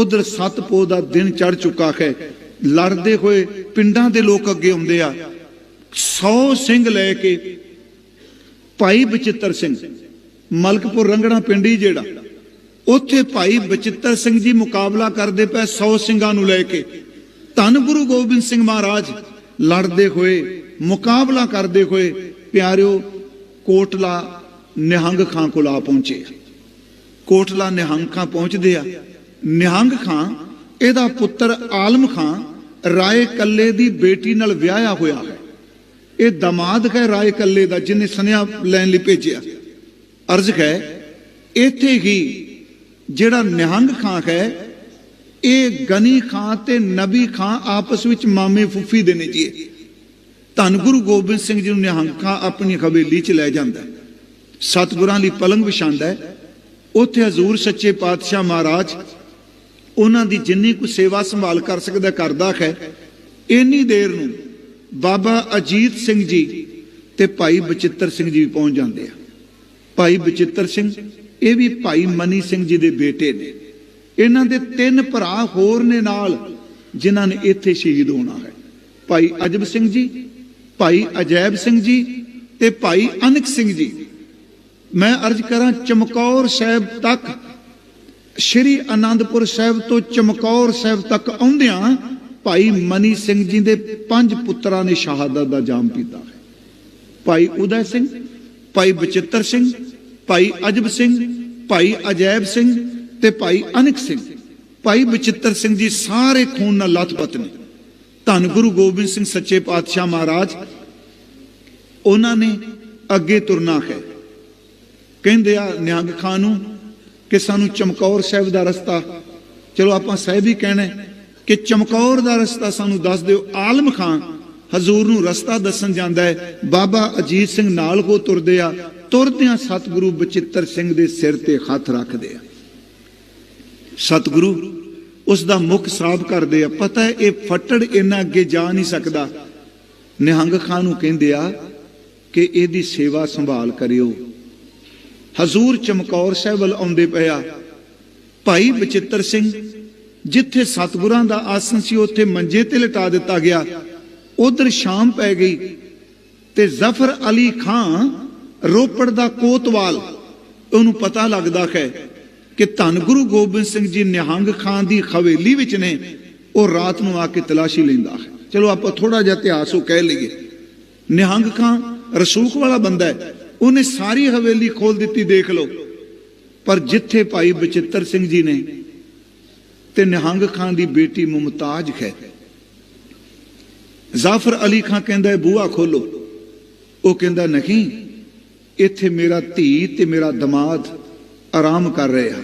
ਉਧਰ ਸਤਪੋ ਦਾ ਦਿਨ ਚੜ ਚੁੱਕਾ ਹੈ। ਲੜਦੇ ਹੋਏ ਪਿੰਡਾਂ ਦੇ ਲੋਕ ਅੱਗੇ ਆਉਂਦੇ ਆ। 100 ਸਿੰਘ ਲੈ ਕੇ ਭਾਈ ਬਚਿੱਤਰ ਸਿੰਘ, ਮਲਕਪੁਰ ਰੰਗੜਾ ਪਿੰਡੀ ਜਿਹੜਾ। ਉੱਥੇ ਭਾਈ ਬਚਿੱਤਰ ਸਿੰਘ ਜੀ ਮੁਕਾਬਲਾ ਕਰਦੇ ਪਏ 100 ਸਿੰਘਾਂ ਨੂੰ ਲੈ ਕੇ। ਧੰਨ ਗੁਰੂ ਗੋਬਿੰਦ ਸਿੰਘ ਮਹਾਰਾਜ ਲੜਦੇ ਹੋਏ, ਮੁਕਾਬਲਾ ਕਰਦੇ ਹੋਏ ਪਿਆਰਿਓ, ਕੋਟਲਾ ਨਿਹੰਗ ਖਾਂ ਕੋਲ ਆ ਪਹੁੰਚੇ ਕੋਟਲਾ ਨਿਹੰਗ ਖਾਂ ਪਹੁੰਚਦੇ ਆ। ਨਿਹੰਗ ਖਾਂ, ਇਹਦਾ ਪੁੱਤਰ ਆਲਮ ਖਾਂ, ਰਾਏ ਕੱਲੇ ਦੀ ਬੇਟੀ ਨਾਲ ਵਿਆਹਿਆ ਹੋਇਆ ਹੈ। ਇਹ ਦਮਾਦ ਹੈ ਰਾਏ ਕੱਲੇ ਦਾ, ਜਿਹਨੇ ਸੁਨੇਹਾ ਲੈਣ ਲਈ ਭੇਜਿਆ। ਅਰਜ਼ ਹੈ, ਇੱਥੇ ਹੀ ਜਿਹੜਾ ਨਿਹੰਗ ਖਾਂ ਹੈ, ਇਹ ਗਨੀ ਖਾਂ ਤੇ ਨਬੀ ਖਾਂ ਆਪਸ ਵਿੱਚ ਮਾਮੇ ਫੁੱਫੀ ਦੇ ਨੇ ਜੀ। ਧੰਨ ਗੁਰੂ ਗੋਬਿੰਦ ਸਿੰਘ ਜੀ ਨੂੰ ਨਿਹੰਗ ਖਾਂ ਆਪਣੀ ਹਵੇਲੀ 'ਚ ਲੈ ਜਾਂਦਾ ਹੈ। ਸਤਿਗੁਰਾਂ ਲਈ ਪਲੰਗ ਵਿਛਾਉਂਦਾ ਉੱਥੇ ਹਜ਼ੂਰ ਸੱਚੇ ਪਾਤਸ਼ਾਹ ਮਹਾਰਾਜ ਉਹਨਾਂ ਦੀ ਜਿੰਨੀ ਕੁ ਸੇਵਾ ਸੰਭਾਲ ਕਰ ਸਕਦਾ, ਕਰਦਾ ਹੈ, ਇੰਨੀ ਦੇਰ ਨੂੰ ਬਾਬਾ ਅਜੀਤ ਸਿੰਘ ਜੀ ਤੇ ਭਾਈ ਬਚਿੱਤਰ ਸਿੰਘ ਜੀ ਵੀ ਪਹੁੰਚ ਜਾਂਦੇ ਆ। ਭਾਈ ਬਚਿੱਤਰ ਸਿੰਘ, ਇਹ ਵੀ ਭਾਈ ਮਨੀ ਸਿੰਘ ਜੀ ਦੇ ਬੇਟੇ ਨੇ। ਇਹਨਾਂ ਦੇ ਤਿੰਨ ਭਰਾ ਹੋਰ ਨੇ ਨਾਲ, ਜਿਨ੍ਹਾਂ ਨੇ ਇੱਥੇ ਸ਼ਹੀਦ ਹੋਣਾ ਹੈ। ਭਾਈ ਅਜਬ ਸਿੰਘ ਜੀ, ਭਾਈ ਅਜੈਬ ਸਿੰਘ ਜੀ ਤੇ ਭਾਈ ਅਨਕ ਸਿੰਘ ਜੀ। ਮੈਂ ਅਰਜ਼ ਕਰਾਂ ਚਮਕੌਰ ਸਾਹਿਬ ਤੱਕ ਸ਼੍ਰੀ ਆਨੰਦਪੁਰ ਸਾਹਿਬ ਤੋਂ ਚਮਕੌਰ ਸਾਹਿਬ ਤੱਕ ਆਉਂਦਿਆਂ ਭਾਈ ਮਨੀ ਸਿੰਘ ਜੀ ਦੇ ਪੰਜ ਪੁੱਤਰਾਂ ਨੇ ਸ਼ਹਾਦਤ ਦਾ ਜਾਮ ਪੀਤਾ ਹੈ। ਭਾਈ ਉਦੈ ਸਿੰਘ, ਭਾਈ ਬਚਿੱਤਰ ਸਿੰਘ, ਭਾਈ ਅਜਬ ਸਿੰਘ, ਭਾਈ ਅਜੈਬ ਸਿੰਘ ਤੇ ਭਾਈ ਅਨਕ ਸਿੰਘ। ਭਾਈ ਬਚਿੱਤਰ ਸਿੰਘ ਜੀ ਸਾਰੇ ਖੂਨ ਨਾਲ ਲੱਥਪੱਥ ਨੇ। ਧੰਨ ਗੁਰੂ ਗੋਬਿੰਦ ਸਿੰਘ ਸੱਚੇ ਪਾਤਸ਼ਾਹ ਮਹਾਰਾਜ, ਉਹਨਾਂ ਨੇ ਅੱਗੇ ਤੁਰਨਾ ਹੈ। ਕਹਿੰਦੇ ਆ ਨਿਹੰਗ ਖਾਨ ਨੂੰ ਕਿ ਸਾਨੂੰ ਚਮਕੌਰ ਸਾਹਿਬ ਦਾ ਰਸਤਾ, ਚਲੋ ਆਪਾਂ ਸਾਹਿਬ ਹੀ ਕਹਿਣਾ ਕਿ ਚਮਕੌਰ ਦਾ ਰਸਤਾ ਸਾਨੂੰ ਦੱਸ ਦਿਓ। ਆਲਮ ਖਾਨ ਹਜ਼ੂਰ ਨੂੰ ਰਸਤਾ ਦੱਸਣ ਜਾਂਦਾ ਹੈ। ਬਾਬਾ ਅਜੀਤ ਸਿੰਘ ਨਾਲ ਕੋ ਤੁਰਦੇ ਆ ਤੁਰਦਿਆਂ ਸਤਿਗੁਰੂ ਬਚਿੱਤਰ ਸਿੰਘ ਦੇ ਸਿਰ ਤੇ ਹੱਥ ਰੱਖਦੇ ਆ। ਸਤਿਗੁਰੂ ਉਸ ਦਾ ਮੁਖ ਸਾਫ਼ ਕਰਦੇ ਆ। ਪਤਾ ਹੈ ਇਹ ਫੱਟੜ ਇਹਨਾਂ ਅੱਗੇ ਜਾ ਨਹੀਂ ਸਕਦਾ। ਨਿਹੰਗ ਖਾਨ ਨੂੰ ਕਹਿੰਦੇ ਆ ਕਿ ਇਹਦੀ ਸੇਵਾ ਸੰਭਾਲ ਕਰਿਓ। ਹਜ਼ੂਰ ਚਮਕੌਰ ਸਾਹਿਬ ਵੱਲ ਆਉਂਦੇ ਪਿਆ ਭਾਈ ਬਚਿੱਤਰ ਸਿੰਘ, ਜਿੱਥੇ ਸਤਿਗੁਰਾਂ ਦਾ ਆਸਨ ਸੀ, ਉੱਥੇ ਮੰਜੇ ਤੇ ਲਟਾ ਦਿੱਤਾ ਗਿਆ। ਉਧਰ ਸ਼ਾਮ ਪੈ ਗਈ ਤੇ ਜ਼ਫਰ ਅਲੀ ਖਾਨ ਰੋਪੜ ਦਾ ਕੋਤਵਾਲ, ਉਹਨੂੰ ਪਤਾ ਲੱਗਦਾ ਹੈ ਕਿ ਧੰਨ ਗੁਰੂ ਗੋਬਿੰਦ ਸਿੰਘ ਜੀ ਨਿਹੰਗ ਖਾਨ ਦੀ ਹਵੇਲੀ ਵਿੱਚ ਨੇ, ਉਹ ਰਾਤ ਨੂੰ ਆ ਕੇ ਤਲਾਸ਼ੀ ਲੈਂਦਾ ਹੈ। ਚਲੋ ਆਪਾਂ ਥੋੜਾ ਜਿਹਾ ਇਤਿਹਾਸ ਉਹ ਕਹਿ ਲਈਏ। ਨਿਹੰਗ ਖਾਨ ਰਸੂਖ ਵਾਲਾ ਬੰਦਾ ਹੈ। ਉਹਨੇ ਸਾਰੀ ਹਵੇਲੀ ਖੋਲ ਦਿੱਤੀ, ਦੇਖ ਲਓ। ਪਰ ਜਿੱਥੇ ਭਾਈ ਬਚਿੱਤਰ ਸਿੰਘ ਜੀ ਨੇ ਤੇ ਨਿਹੰਗ ਖਾਨ ਦੀ ਬੇਟੀ ਮੁਮਤਾਜ ਖੈ ਜ਼ਾਫਰ ਅਲੀ ਖਾਨ ਕਹਿੰਦਾ ਬੂਹਾ ਖੋਲੋ। ਉਹ ਕਹਿੰਦਾ, ਨਹੀਂ, ਇੱਥੇ ਮੇਰਾ ਧੀ ਤੇ ਮੇਰਾ ਦਮਾਦ ਆਰਾਮ ਕਰ ਰਹੇ ਆ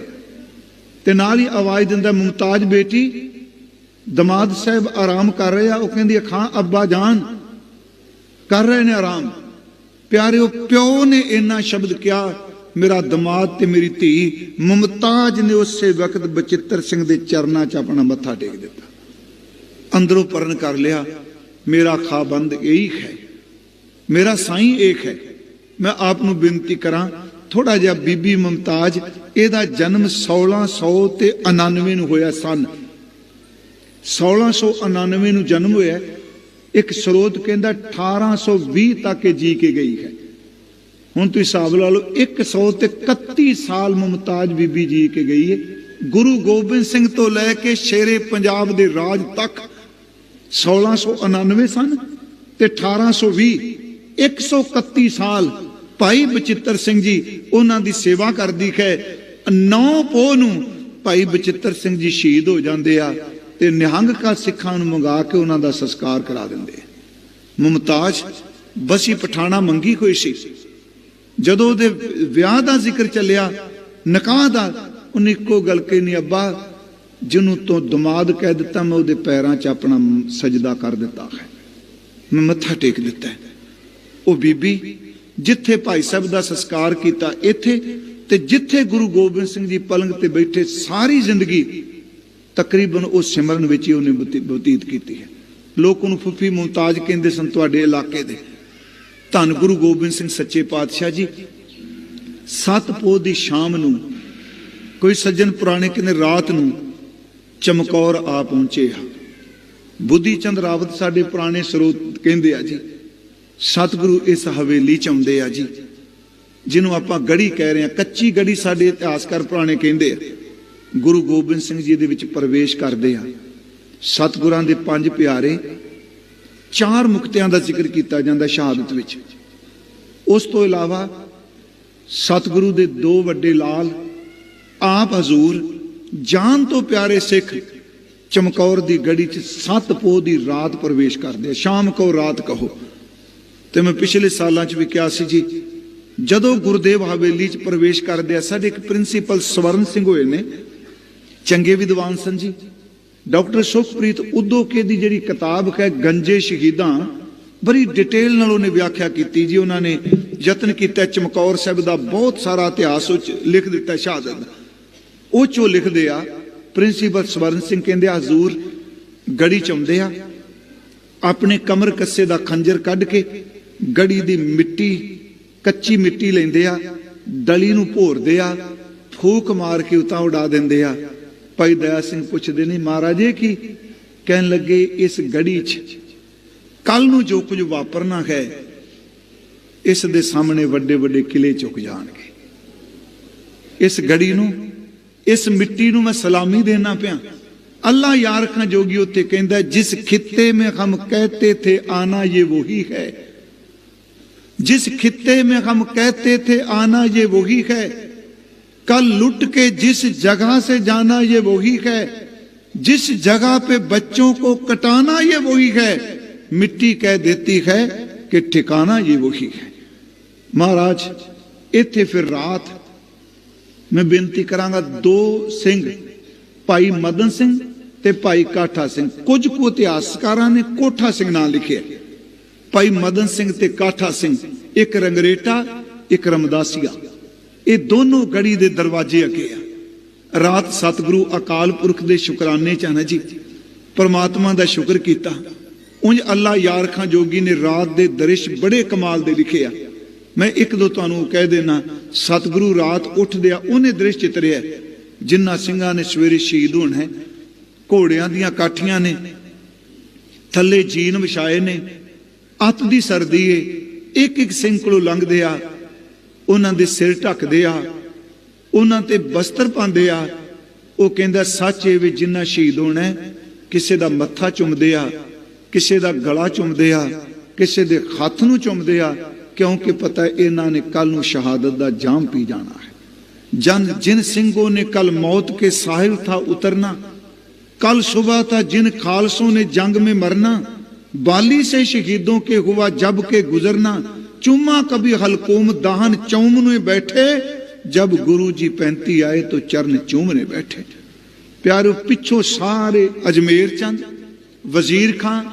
ਤੇ ਨਾਲ ਹੀ ਆਵਾਜ਼ ਦਿੰਦਾ, ਮੁਮਤਾਜ ਬੇਟੀ, ਦਮਾਦ ਸਾਹਿਬ ਆਰਾਮ ਕਰ ਰਹੇ ਆ। ਉਹ ਕਹਿੰਦੀ, ਖਾਂ ਅੱਬਾ ਜਾਨ, ਕਰ ਰਹੇ ਨੇ ਆਰਾਮ। ਪਿਆਰਿਓ, ਪਿਓ ਨੇ ਇੰਨਾ ਸ਼ਬਦ ਕਿਹਾ, ਮੇਰਾ ਦਿਮਾਗ ਤੇ ਮੇਰੀ ਧੀ ਮੁਮਤਾਜ ਨੇ ਉਸੇ ਵਕਤ ਬਚਿੱਤਰ ਸਿੰਘ ਦੇ ਚਰਨਾਂ 'ਚ ਆਪਣਾ ਮੱਥਾ ਟੇਕ ਦਿੱਤਾ। ਅੰਦਰੋਂ ਪਰਨ ਕਰ ਲਿਆ, ਮੇਰਾ ਖਾਬੰਦ ਇਹੀ ਹੈ, ਮੇਰਾ ਸਾਈਂ ਏਕ ਹੈ। ਮੈਂ ਆਪ ਨੂੰ ਬੇਨਤੀ ਕਰਾਂ ਥੋੜਾ ਜਿਹਾ ਬੀਬੀ ਮੁਮਤਾਜ, ਇਹਦਾ ਜਨਮ 1600 ਤੇ 99 ਨੂੰ ਹੋਇਆ ਸਨ। 1699 ਨੂੰ ਜਨਮ ਹੋਇਆ ਇੱਕ ਸਰੋਤ ਕਹਿੰਦਾ 1820 ਤੱਕ ਇਹ ਜੀ ਕੇ ਗਈ ਹੈ। ਹੁਣ ਤੁਸੀਂ ਹਿਸਾਬ ਲਾ ਲਓ 100 ਤੇ 31 ਸਾਲ ਮੁਮਤਾਜ ਬੀਬੀ ਜੀ ਕੇ ਗਈ ਹੈ। ਗੁਰੂ ਗੋਬਿੰਦ ਸਿੰਘ ਤੋਂ ਲੈ ਕੇ ਸ਼ੇਰੇ ਪੰਜਾਬ ਦੇ ਰਾਜ ਤੱਕ 1699 ਸਨ ਤੇ 1820 131 ਸਾਲ ਭਾਈ ਬਚਿੱਤਰ ਸਿੰਘ ਜੀ ਉਹਨਾਂ ਦੀ ਸੇਵਾ ਕਰਦੀ ਹੈ। ਨੌ ਪੋਹ ਨੂੰ ਭਾਈ ਬਚਿੱਤਰ ਸਿੰਘ ਜੀ ਸ਼ਹੀਦ ਹੋ ਜਾਂਦੇ ਆ। ਤੇ ਨਿਹੰਗ ਕਾ ਸਿੱਖਾਂ ਨੂੰ ਮੰਗਾ ਕੇ ਉਹਨਾਂ ਦਾ ਸੰਸਕਾਰ ਕਰਾ ਦਿੰਦੇ। ਮੁਮਤਾਜ ਬਸੀ ਪਠਾਣਾ ਮੰਗੀ ਹੋਈ ਸੀ। ਜਦੋਂ ਉਹਦੇ ਵਿਆਹ ਦਾ ਜ਼ਿਕਰ ਚੱਲਿਆ, ਨਿਕਾਹ ਦਾ, ਉਹਨੇ ਇੱਕੋ ਗੱਲ ਕਹੀ ਅੱਬਾ, ਜਿਹਨੂੰ ਤੋਂ ਦਮਾਦ ਕਹਿ ਦਿੱਤਾ, ਮੈਂ ਉਹਦੇ ਪੈਰਾਂ 'ਚ ਆਪਣਾ ਸਜਦਾ ਕਰ ਦਿੱਤਾ ਹੈ। ਮੈਂ ਮੱਥਾ ਟੇਕ ਦਿੱਤਾ ਉਹ ਬੀਬੀ ਜਿੱਥੇ ਭਾਈ ਸਾਹਿਬ ਦਾ ਸੰਸਕਾਰ ਕੀਤਾ ਇੱਥੇ ਤੇ ਜਿੱਥੇ ਗੁਰੂ ਗੋਬਿੰਦ ਸਿੰਘ ਜੀ ਪਲੰਗ ਤੇ ਬੈਠੇ, ਸਾਰੀ ਜ਼ਿੰਦਗੀ ਤਕਰੀਬਨ ਉਹ ਸਿਮਰਨ ਵਿੱਚ ਹੀ ਉਹਨੇ ਬਤੀਤ ਕੀਤੀ ਹੈ। ਲੋਕ ਉਹਨੂੰ ਫੁੱਫੀ ਮੁਮਤਾਜ ਕਹਿੰਦੇ ਸਨ ਤੁਹਾਡੇ ਇਲਾਕੇ ਦੇ। ਧੰਨ ਗੁਰੂ ਗੋਬਿੰਦ ਸਿੰਘ ਸੱਚੇ ਪਾਤਸ਼ਾਹ ਜੀ, ਸਤ ਪੋਹ ਦੀ ਸ਼ਾਮ ਨੂੰ ਕੋਈ ਸੱਜਣ ਪੁਰਾਣੇ ਕਹਿੰਦੇ ਰਾਤ ਨੂੰ ਚਮਕੌਰ ਆ ਪਹੁੰਚੇ ਆ। ਬੁੱਧੀ ਚੰਦ ਰਾਵਤ ਸਾਡੇ ਪੁਰਾਣੇ ਸਰੋਤ ਕਹਿੰਦੇ ਆ ਜੀ, ਸਤਿਗੁਰੂ ਇਸ ਹਵੇਲੀ ਚ ਆਉਂਦੇ ਆ ਜੀ, ਜਿਹਨੂੰ ਆਪਾਂ ਗੜੀ ਕਹਿ ਰਹੇ ਆ ਕੱਚੀ ਗੜੀ ਸਾਡੇ ਇਤਿਹਾਸਕਾਰ ਪੁਰਾਣੇ ਕਹਿੰਦੇ ਆ। ਗੁਰੂ ਗੋਬਿੰਦ ਸਿੰਘ ਜੀ ਦੇ ਵਿੱਚ ਪ੍ਰਵੇਸ਼ ਕਰਦੇ ਆ। ਸਤਿਗੁਰਾਂ ਦੇ ਪੰਜ ਪਿਆਰੇ ਚਾਰ ਮੁਕਤਿਆਂ ਦਾ ਜ਼ਿਕਰ ਕੀਤਾ ਜਾਂਦਾ ਸ਼ਹਾਦਤ ਵਿੱਚ। ਉਸ ਤੋਂ ਇਲਾਵਾ ਸਤਿਗੁਰੂ ਦੇ ਦੋ ਵੱਡੇ ਲਾਲ, ਆਪ ਹਜ਼ੂਰ, ਜਾਨ ਤੋਂ ਪਿਆਰੇ ਸਿੱਖ ਚਮਕੌਰ ਦੀ ਗੜੀ 'ਚ ਸੱਤ ਪੋਹ ਦੀ ਰਾਤ ਪ੍ਰਵੇਸ਼ ਕਰਦੇ ਆ। ਸ਼ਾਮ ਕੋ ਰਾਤ ਕਹੋ। ਤੇ ਮੈਂ ਪਿਛਲੇ ਸਾਲਾਂ 'ਚ ਵੀ ਕਿਹਾ ਸੀ ਜੀ, ਜਦੋਂ ਗੁਰਦੇਵ ਹਵੇਲੀ 'ਚ ਪ੍ਰਵੇਸ਼ ਕਰਦੇ ਆ, ਸਾਡੇ ਇੱਕ ਪ੍ਰਿੰਸੀਪਲ ਸਵਰਨ ਸਿੰਘ ਹੋਏ ਨੇ ਚੰਗੇ ਵਿਦਵਾਨ ਸਨ ਜੀ। ਡਾਕਟਰ ਸੁਖਪ੍ਰੀਤ ਉਦੋਕੇ ਦੀ ਜਿਹੜੀ ਕਿਤਾਬ ਹੈ, ਗੰਜੇ ਸ਼ਹੀਦਾਂ, ਬੜੀ ਡਿਟੇਲ ਨਾਲ ਉਹਨੇ ਵਿਆਖਿਆ ਕੀਤੀ ਜੀ। ਉਹਨਾਂ ਨੇ ਯਤਨ ਕੀਤਾ, ਚਮਕੌਰ ਸਾਹਿਬ ਦਾ ਬਹੁਤ ਸਾਰਾ ਇਤਿਹਾਸ ਉਹ ਲਿਖ ਦਿੱਤਾ, ਸ਼ਹਾਦਤ ਉਹ ਚੋਂ ਲਿਖਦੇ ਆ, ਪ੍ਰਿੰਸੀਪਲ ਸਵਰਨ ਸਿੰਘ ਕਹਿੰਦੇ ਆ, ਹਜ਼ੂਰ ਗੜੀ ਚ ਆਉਂਦੇ ਆ, ਆਪਣੇ ਕਮਰ ਕੱਸੇ ਦਾ ਖੰਜਰ ਕੱਢ ਕੇ ਗੜੀ ਦੀ ਮਿੱਟੀ, ਕੱਚੀ ਮਿੱਟੀ ਲੈਂਦੇ ਆ ਡਲੀ ਨੂੰ ਭੋਰਦੇ ਆ, ਫੂਕ ਮਾਰ ਕੇ ਉਤਾਂ ਉਡਾ ਦਿੰਦੇ ਆ। ਭਾਈ ਦਇਆ ਸਿੰਘ ਪੁੱਛਦੇ ਨੇ, ਮਹਾਰਾਜੇ, ਕੀ ਕਹਿਣ ਲੱਗੇ ਇਸ ਗੜੀ 'ਚ? ਕੱਲ ਨੂੰ ਜੋ ਕੁਝ ਵਾਪਰਨਾ ਹੈ, ਇਸ ਦੇ ਸਾਹਮਣੇ ਵੱਡੇ ਵੱਡੇ ਕਿਲੇ ਚੁੱਕ ਜਾਣਗੇ। ਇਸ ਗੜੀ ਨੂੰ, ਇਸ ਮਿੱਟੀ ਨੂੰ ਮੈਂ ਸਲਾਮੀ ਦੇਣਾ ਪਿਆ। ਅੱਲਾ ਯਾਰ ਖਾਂ ਜੋਗੀ ਉੱਤੇ ਕਹਿੰਦਾ, ਜਿਸ ਖਿੱਤੇ ਮੇ ਹਮ ਕਹਤੇ ਥੇ ਆਨਾ ਇਹ ਵਹੀ ਹੈ। ਜਿਸ ਖਿੱਤੇ ਮੇ ਹਮ ਕਹਤੇ ਥੇ ਆਨਾ ਇਹ ਵਹੀ ਹੈ। कल लुट के जिस जगह से जाना ये वही है जिस जगह पे बच्चों को कटाना ये वही है मिट्टी कह देती है कि ठिकाना ये वही है महाराज इथे फिर रात ਮੈਂ ਬੇਨਤੀ ਕਰਾਂਗਾ ਦੋ ਸਿੰਘ ਭਾਈ ਮਦਨ ਸਿੰਘ ਤੇ ਭਾਈ ਕਾਠਾ ਸਿੰਘ ਕੁਝ ਕੁ ਇਤਿਹਾਸਕਾਰਾਂ ਨੇ ਕੋਠਾ ਸਿੰਘ ਨਾਂ ਲਿਖਿਆ ਭਾਈ ਮਦਨ ਸਿੰਘ ਤੇ ਕਾਠਾ ਸਿੰਘ ਇੱਕ ਰੰਗਰੇਟਾ ਇੱਕ ਰਮਦਾਸੀਆ ਇਹ ਦੋਨੋਂ ਗੜੀ ਦੇ ਦਰਵਾਜ਼ੇ ਅੱਗੇ ਆ। ਰਾਤ ਸਤਿਗੁਰੂ ਅਕਾਲ ਪੁਰਖ ਦੇ ਸ਼ੁਕਰਾਨੇ ਚ ਹਨ ਜੀ। ਪਰਮਾਤਮਾ ਦਾ ਸ਼ੁਕਰ ਕੀਤਾ। ਉਂਝ ਅੱਲਾ ਯਾਰ ਖਾਂ ਜੋਗੀ ਨੇ ਰਾਤ ਦੇ ਦ੍ਰਿਸ਼ ਬੜੇ ਕਮਾਲ ਦੇ ਲਿਖੇ ਆ। ਮੈਂ ਇੱਕ ਦੋ ਤੁਹਾਨੂੰ ਕਹਿ ਦੇਣਾ, ਸਤਿਗੁਰੂ ਰਾਤ ਉੱਠਦੇ ਆ ਉਹਨੇ ਦ੍ਰਿਸ਼ ਚਿਤਰਿਆ। ਜਿੰਨਾ ਸਿੰਘਾਂ ਨੇ ਸਵੇਰੇ ਸ਼ਹੀਦ ਹੋਣਾ ਹੈ, ਘੋੜਿਆਂ ਦੀਆਂ ਕਾਠੀਆਂ ਨੇ, ਥੱਲੇ ਜੀਨ ਵਿਛਾਏ ਨੇ, ਅੱਤ ਦੀ ਸਰਦੀ ਏ ਇੱਕ ਇੱਕ ਸਿੰਘ ਕੋਲੋਂ ਲੰਘਦੇ ਆ। ਉਹਨਾਂ ਦੇ ਸਿਰ ਢੱਕਦੇ ਆ, ਉਹਨਾਂ ਤੇ ਬਸਤਰ ਪਾਉਂਦੇ ਆ। ਉਹ ਕਹਿੰਦਾ, ਸੱਚ ਇਹ ਵੀ ਜਿੰਨਾ ਸ਼ਹੀਦ ਹੋਣਾ ਕਿਸੇ ਦਾ ਮੱਥਾ ਚੁੰਮਦੇ ਆ, ਕਿਸੇ ਦਾ ਗਲਾ ਚੁੰਮਦੇ ਆ, ਕਿਸੇ ਦੇ ਹੱਥ ਨੂੰ ਚੁੰਮਦੇ ਆ, ਕਿਉਂਕਿ ਪਤਾ ਇਹਨਾਂ ਨੇ ਕੱਲ ਨੂੰ ਸ਼ਹਾਦਤ ਦਾ ਜਾਮ ਪੀ ਜਾਣਾ ਹੈ। ਜਨ ਜਿਨ ਸਿੰਘੋ ਨੇ ਕੱਲ ਮੌਤ ਕੇ ਸਾਹਿਲ ਥਾ ਉਤਰਨਾ ਕੱਲ ਸੁਬਹ ਤਾਂ ਜਿਨ ਖਾਲਸੋ ਨੇ ਜੰਗ ਮੇ ਮਰਨਾ, ਬਾਲੀ ਸੇ ਸ਼ਹੀਦੋ ਕੇ ਹੁਆ ਜਬ ਕੇ ਗੁਜ਼ਰਨਾ ਚੁਮਾ ਕਬੀ ਹਲਕੂਮ ਦਾਹਨ ਨੂੰ ਬੈਠੇ। ਜਬ ਗੁਰੂ ਜੀ 35 ਆਏ ਤੋ ਚਰਨ ਚੂਮਨੇ ਬੈਠੇ। ਪਿਆਰੋ, ਪਿੱਛੋਂ ਸਾਰੇ ਅਜਮੇਰ ਚੰਦ, ਵਜ਼ੀਰ ਖਾਨ,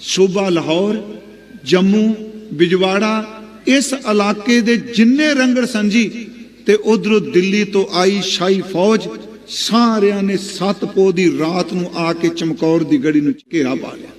ਸੂਬਾ ਲਾਹੌਰ, ਜੰਮੂ, ਬਿਜਵਾੜਾ, ਇਸ ਇਲਾਕੇ ਦੇ ਜਿੰਨੇ ਰੰਗੜ ਸੰਜੀ ਤੇ ਉਧਰੋਂ ਦਿੱਲੀ ਤੋਂ ਆਈ ਸ਼ਾਹੀ ਫੌਜ, ਸਾਰਿਆਂ ਨੇ ਸਤਪੋ ਦੀ ਰਾਤ ਨੂੰ ਆ ਕੇ ਚਮਕੌਰ ਦੀ ਗੜੀ ਨੂੰ ਘੇਰਾ ਪਾ ਲਿਆ।